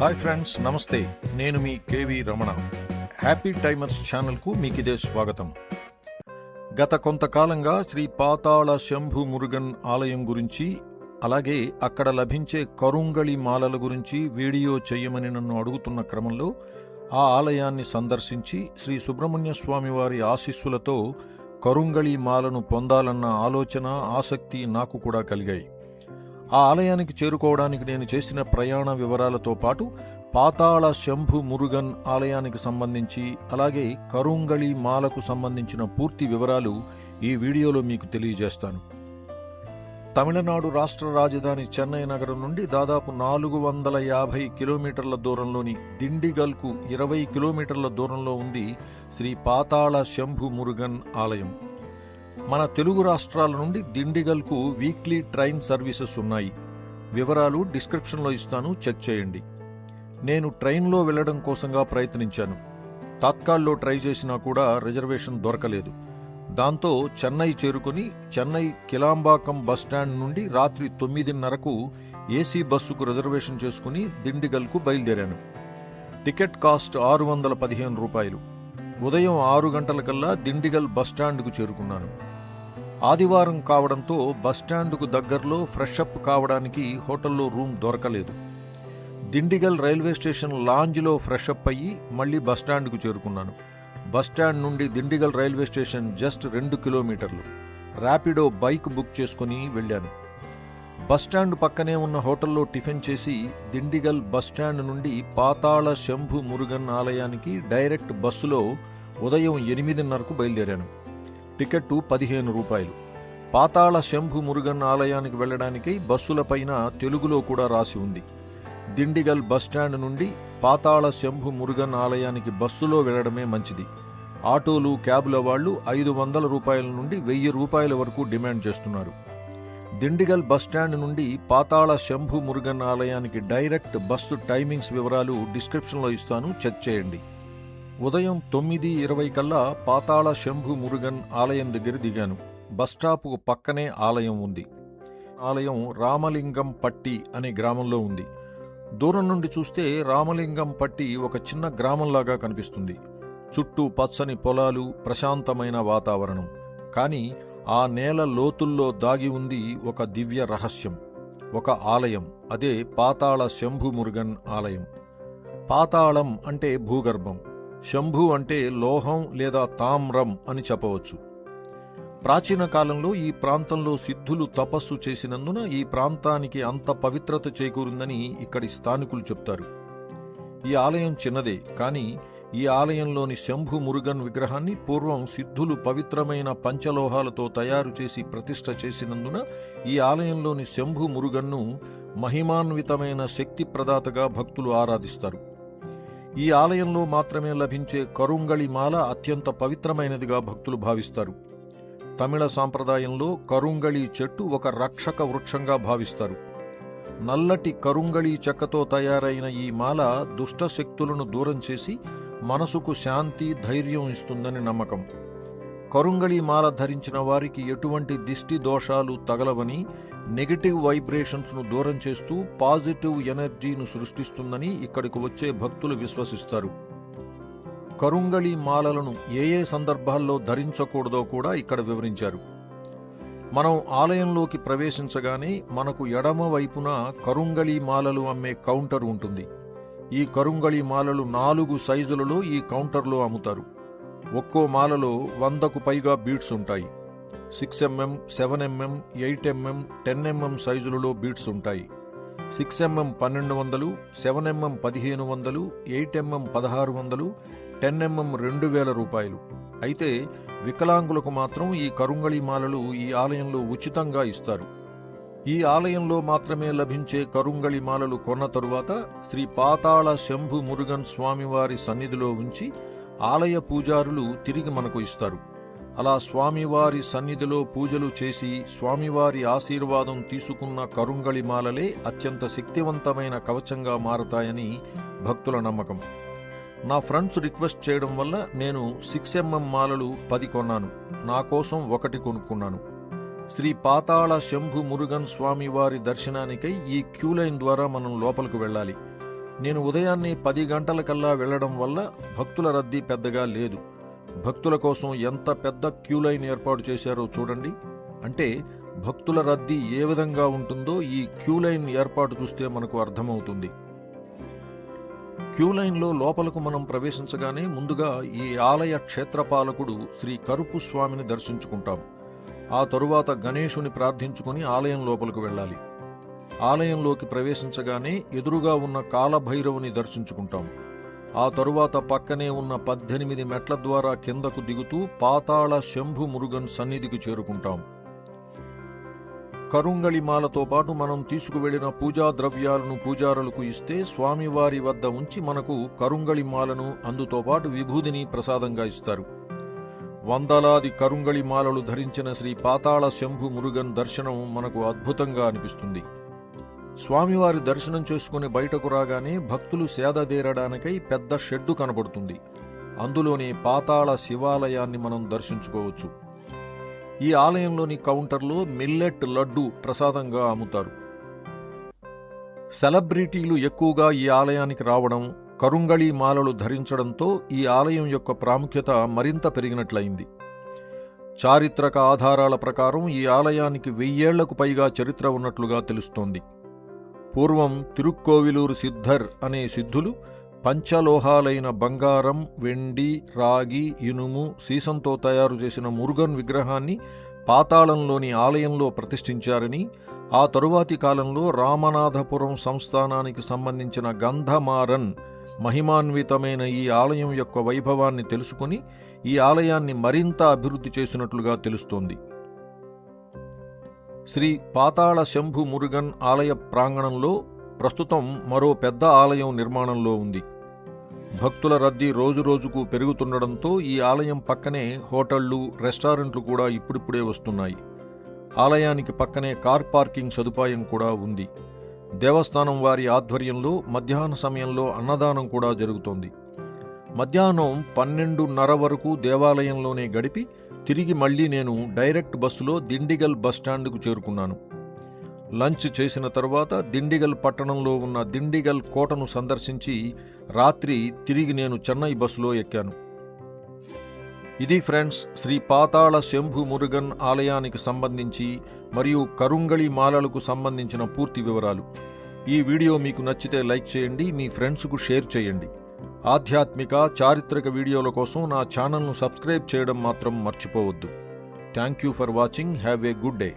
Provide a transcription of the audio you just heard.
Hi friends నమస్తే. నేను మీ కేవి రమణ. హ్యాపీ టైమర్స్ ఛానల్కు మీకు ఇదే స్వాగతం. గత కొంతకాలంగా శ్రీ పాతాళ శంభు మురుగన్ ఆలయం గురించి అలాగే అక్కడ లభించే కరుంగళి మాలల గురించి వీడియో చేయమని నన్ను అడుగుతున్న క్రమంలో ఆ ఆలయాన్ని సందర్శించి శ్రీ సుబ్రహ్మణ్య స్వామి వారి ఆశీస్సులతో కరుంగళి మాలను పొందాలన్న ఆలోచన ఆసక్తి నాకు కూడా కలిగాయి. ఆ ఆలయానికి చేరుకోవడానికి నేను చేసిన ప్రయాణ వివరాలతో పాటు పాతాళ శంభు మురుగన్ ఆలయానికి సంబంధించి అలాగే కరుంగళి మాలకు సంబంధించిన పూర్తి వివరాలు ఈ వీడియోలో మీకు తెలియజేస్తాను. తమిళనాడు రాష్ట్ర రాజధాని చెన్నై నగరం నుండి దాదాపు నాలుగు వందల యాభై కిలోమీటర్ల దూరంలోని దిండిగల్కు ఇరవై కిలోమీటర్ల దూరంలో ఉంది శ్రీ పాతాళ శంభు మురుగన్ ఆలయం. మన తెలుగు రాష్ట్రాల నుండి దిండిగల్కు వీక్లీ ట్రైన్ సర్వీసెస్ ఉన్నాయి. వివరాలు డిస్క్రిప్షన్లో ఇస్తాను చెక్ చేయండి. నేను ట్రైన్లో వెళ్ళడం కోసంగా ప్రయత్నించాను. తాత్కాల్లో ట్రై చేసినా కూడా రిజర్వేషన్ దొరకలేదు. దాంతో చెన్నై చేరుకుని చెన్నై కిలాంబాకం బస్టాండ్ నుండి రాత్రి తొమ్మిదిన్నరకు ఏసీ బస్సుకు రిజర్వేషన్ చేసుకుని దిండిగల్కు బయలుదేరాను. టికెట్ కాస్ట్ ఆరు వందల పదిహేను రూపాయలు. ఉదయం ఆరు గంటలకల్లా దిండిగల్ బస్టాండ్కు చేరుకున్నాను. ఆదివారం కావడంతో బస్టాండ్కు దగ్గరలో ఫ్రెష్ అప్ కావడానికి హోటల్లో రూమ్ దొరకలేదు. దిండిగల్ రైల్వే స్టేషన్ లాంజ్లో ఫ్రెష్అప్ అయ్యి మళ్ళీ బస్టాండ్కు చేరుకున్నాను. బస్టాండ్ నుండి దిండిగల్ రైల్వే స్టేషన్ జస్ట్ రెండు కిలోమీటర్లు. ర్యాపిడో బైక్ బుక్ చేసుకుని వెళ్ళాను. బస్టాండ్ పక్కనే ఉన్న హోటల్లో టిఫిన్ చేసి దిండిగల్ బస్టాండ్ నుండి పాతాళ శంభు మురుగన్ ఆలయానికి డైరెక్ట్ బస్సులో ఉదయం ఎనిమిదిన్నరకు బయలుదేరాను. టికెట్టు పదిహేను రూపాయలు. పాతాళ శంభు మురుగన్ ఆలయానికి వెళ్ళడానికి బస్సులపైన తెలుగులో కూడా రాసి ఉంది. దిండిగల్ బస్టాండ్ నుండి పాతాళ శంభు మురుగన్ ఆలయానికి బస్సులో వెళ్ళడమే మంచిది. ఆటోలు క్యాబుల వాళ్ళు ఐదు వందల రూపాయల నుండి వెయ్యి రూపాయల వరకు డిమాండ్ చేస్తున్నారు. దిండిగల్ బస్టాండ్ నుండి పాతాళ శంభు మురుగన్ ఆలయానికి డైరెక్ట్ బస్సు టైమింగ్స్ వివరాలు డిస్క్రిప్షన్లో ఇస్తాను. చెక్ చేయండి. ఉదయం తొమ్మిది ఇరవై కల్లా పాతాళ శంభు మురుగన్ ఆలయం దగ్గర దిగాను. బస్టాప్కు పక్కనే ఆలయం ఉంది. ఆలయం రామలింగం పట్టి అనే గ్రామంలో ఉంది. దూరం నుండి చూస్తే రామలింగం పట్టి ఒక చిన్న గ్రామంలాగా కనిపిస్తుంది. చుట్టూ పచ్చని పొలాలు ప్రశాంతమైన వాతావరణం. కానీ ఆ నేల లోతుల్లో దాగి ఉంది ఒక దివ్య రహస్యం ఒక ఆలయం. అదే పాతాళ శంభు మురుగన్ ఆలయం. పాతాళం అంటే భూగర్భం. శంభు అంటే లోహం లేదా తామ్రం అని చెప్పవచ్చు. ప్రాచీన కాలంలో ఈ ప్రాంతంలో సిద్ధులు తపస్సు చేసినందున ఈ ప్రాంతానికి అంత పవిత్రత చేకూరిందని ఇక్కడి స్థానికులు చెప్తారు. ఈ ఆలయం చిన్నదే కానీ ఈ ఆలయంలోని శంభు మురుగన్ విగ్రహాన్ని పూర్వం సిద్ధులు పవిత్రమైన పంచలోహాలతో తయారు చేసి ప్రతిష్ఠ చేసినందున ఈ ఆలయంలోని శంభు మురుగన్ను మహిమాన్వితమైన శక్తి ప్రదాతగా భక్తులు ఆరాధిస్తారు. ఈ ఆలయంలో మాత్రమే లభించే కరుంగళి మాల అత్యంత పవిత్రమైనదిగా భక్తులు భావిస్తారు. తమిళ సాంప్రదాయంలో కరుంగళి చెట్టు ఒక రక్షక వృక్షంగా భావిస్తారు. నల్లటి కరుంగళి చెక్కతో తయారైన ఈ మాల దుష్ట శక్తులను దూరం చేసి మనసుకు శాంతి ధైర్యం ఇస్తుందని నమ్మకం. కరుంగళి మాల ధరించిన వారికి ఎటువంటి దిష్టి దోషాలు తగలవని నెగటివ్ వైబ్రేషన్స్ను దూరం చేస్తూ పాజిటివ్ ఎనర్జీను సృష్టిస్తుందని ఇక్కడికి వచ్చే భక్తులు విశ్వసిస్తారు. కరుంగళి మాలలను ఏ ఏ సందర్భాల్లో ధరించకూడదో కూడా ఇక్కడ వివరించారు. మనం ఆలయంలోకి ప్రవేశించగానే మనకు ఎడమ వైపున కరుంగళి మాలలు అమ్మే కౌంటర్ ఉంటుంది. ఈ కరుంగళి మాలలు నాలుగు సైజులలో ఈ కౌంటర్లో అమ్ముతారు. ఒక్కో మాలలో వందకు పైగా బీడ్స్ ఉంటాయి. Six MM seven MM eight MM ten MM సైజులలో బీడ్స్ ఉంటాయి. సిక్స్ ఎంఎం పన్నెండు వందలు సెవెన్ ఎంఎం పదిహేను వందలు ఎయిట్ ఎంఎం పదహారు వందలు టెన్ ఎంఎం రెండు వేల రూపాయలు. అయితే వికలాంగులకు మాత్రం ఈ కరుంగళి మాలలు ఈ ఆలయంలో ఉచితంగా ఇస్తారు. ఈ ఆలయంలో మాత్రమే లభించే కరుంగళి మాలలు కొన్న తరువాత శ్రీ పాతాళ శంభు మురుగన్ స్వామివారి సన్నిధిలో ఉంచి ఆలయ పూజారులు తిరిగి మనకు ఇస్తారు. అలా స్వామివారి సన్నిధిలో పూజలు చేసి స్వామివారి ఆశీర్వాదం తీసుకున్న కరుంగళి మాలలే అత్యంత శక్తివంతమైన కవచంగా మారతాయని భక్తుల నమ్మకం. నా ఫ్రెండ్స్ రిక్వెస్ట్ చేయడం వల్ల నేను సిక్స్ ఎంఎం మాలలు పది కొన్నాను. నా కోసం ఒకటి కొనుక్కున్నాను. శ్రీ పాతాళ శంభు మురుగన్ స్వామి వారి దర్శనానికై ఈ క్యూ లైన్ ద్వారా మనం లోపలికి వెళ్ళాలి. నేను ఉదయాన్నే పది గంటలకల్లా వెళ్ళడం వల్ల భక్తుల రద్దీ పెద్దగా లేదు. భక్తుల కోసం ఎంత పెద్ద క్యూ లైన్ ఏర్పాటు చేశారో చూడండి. అంటే భక్తుల రద్దీ ఏ విధంగా ఉంటుందో ఈ క్యూ లైన్ ఏర్పాటు చూస్తే మనకు అర్థమవుతుంది. క్యూ లైన్లో లోపలకు మనం ప్రవేశించగానే ముందుగా ఈ ఆలయ క్షేత్రపాలకుడు శ్రీ కరుపు స్వామిని దర్శించుకుంటాం. ఆ తరువాత గణేశుని ప్రార్థించుకుని ఆలయం లోపలికి వెళ్ళాలి. ఆలయంలోకి ప్రవేశించగానే ఎదురుగా ఉన్న కాలభైరవుని దర్శించుకుంటాం. ఆ తరువాత పక్కనే ఉన్న పద్దెనిమిది మెట్ల ద్వారా కిందకు దిగుతూ పాతాళ శంభు మురుగన్ సన్నిధికి చేరుకుంటాం. కరుంగళిమాలతో పాటు మనం తీసుకువెళ్ళిన పూజా ద్రవ్యాలను పూజారులకు ఇస్తే స్వామివారి వద్ద ఉంచి మనకు కరుంగళిమాలను అందుతో పాటు విభూదిని ప్రసాదంగా ఇస్తారు. వందలాది కరుంగళి మాలలు ధరించిన శ్రీ పాతాళ శంభు మురుగన్ దర్శనం మనకు అద్భుతంగా అనిపిస్తుంది. స్వామివారి దర్శనం చేసుకుని బయటకు రాగానే భక్తులు సేదదేరడానికై పెద్ద షెడ్డు కనబడుతుంది. అందులోనే పాతాళ శివాలయాన్ని మనం దర్శించుకోవచ్చు. ఈ ఆలయంలోని కౌంటర్లో మిల్లెట్ లడ్డు ప్రసాదంగా అమ్ముతారు. సెలబ్రిటీలు ఎక్కువగా ఈ ఆలయానికి రావడం కరుంగళి మాలలు ధరించడంతో ఈ ఆలయం యొక్క ప్రాముఖ్యత మరింత పెరిగినట్లయింది. చారిత్రక ఆధారాల ప్రకారం ఈ ఆలయానికి వెయ్యేళ్ళకు పైగా చరిత్ర ఉన్నట్లుగా తెలుస్తోంది. పూర్వం తిరుక్కోవిలూరు సిద్ధర్ అనే సిద్ధులు పంచలోహాలైన బంగారం వెండి రాగి ఇనుము సీసంతో తయారు చేసిన మురుగన్ విగ్రహాన్ని పాతాళంలోని ఆలయంలో ప్రతిష్ఠించారని ఆ తరువాతి కాలంలో రామనాథపురం సంస్థానానికి సంబంధించిన గంధమారన్ మహిమాన్వితమైన ఈ ఆలయం యొక్క వైభవాన్ని తెలుసుకుని ఈ ఆలయాన్ని మరింత అభివృద్ధి చేసినట్లుగా తెలుస్తోంది. శ్రీ పాతాళ శంభు మురుగన్ ఆలయ ప్రాంగణంలో ప్రస్తుతం మరో పెద్ద ఆలయం నిర్మాణంలో ఉంది. భక్తుల రద్దీ రోజురోజుకు పెరుగుతుండడంతో ఈ ఆలయం పక్కనే హోటళ్ళు రెస్టారెంట్లు కూడా ఇప్పుడిప్పుడే వస్తున్నాయి. ఆలయానికి పక్కనే కార్ పార్కింగ్ సదుపాయం కూడా ఉంది. దేవస్థానం వారి ఆధ్వర్యంలో మధ్యాహ్న సమయంలో అన్నదానం కూడా జరుగుతోంది. మధ్యాహ్నం పన్నెండున్నర వరకు దేవాలయంలోనే గడిపి తిరిగి మళ్ళీ నేను డైరెక్ట్ బస్సులో దిండిగల్ బస్టాండ్కు చేరుకున్నాను. లంచ్ చేసిన తర్వాత దిండిగల్ పట్టణంలో ఉన్న దిండిగల్ కోటను సందర్శించి రాత్రి తిరిగి నేను చెన్నై బస్సులో ఎక్కాను. ఇది ఫ్రెండ్స్ శ్రీ పాతాళ శంభు మురుగన్ ఆలయానికి సంబంధించి మరియు కరుంగళి మాలలకు సంబంధించిన పూర్తి వివరాలు. ఈ వీడియో మీకు నచ్చితే లైక్ చేయండి మీ ఫ్రెండ్స్కు షేర్ చేయండి. ఆధ్యాత్మిక చారిత్రక వీడియోల కోసం నా ఛానల్ను సబ్స్క్రైబ్ చేయడం మాత్రం మర్చిపోవద్దు. Thank you for watching. Have a good day.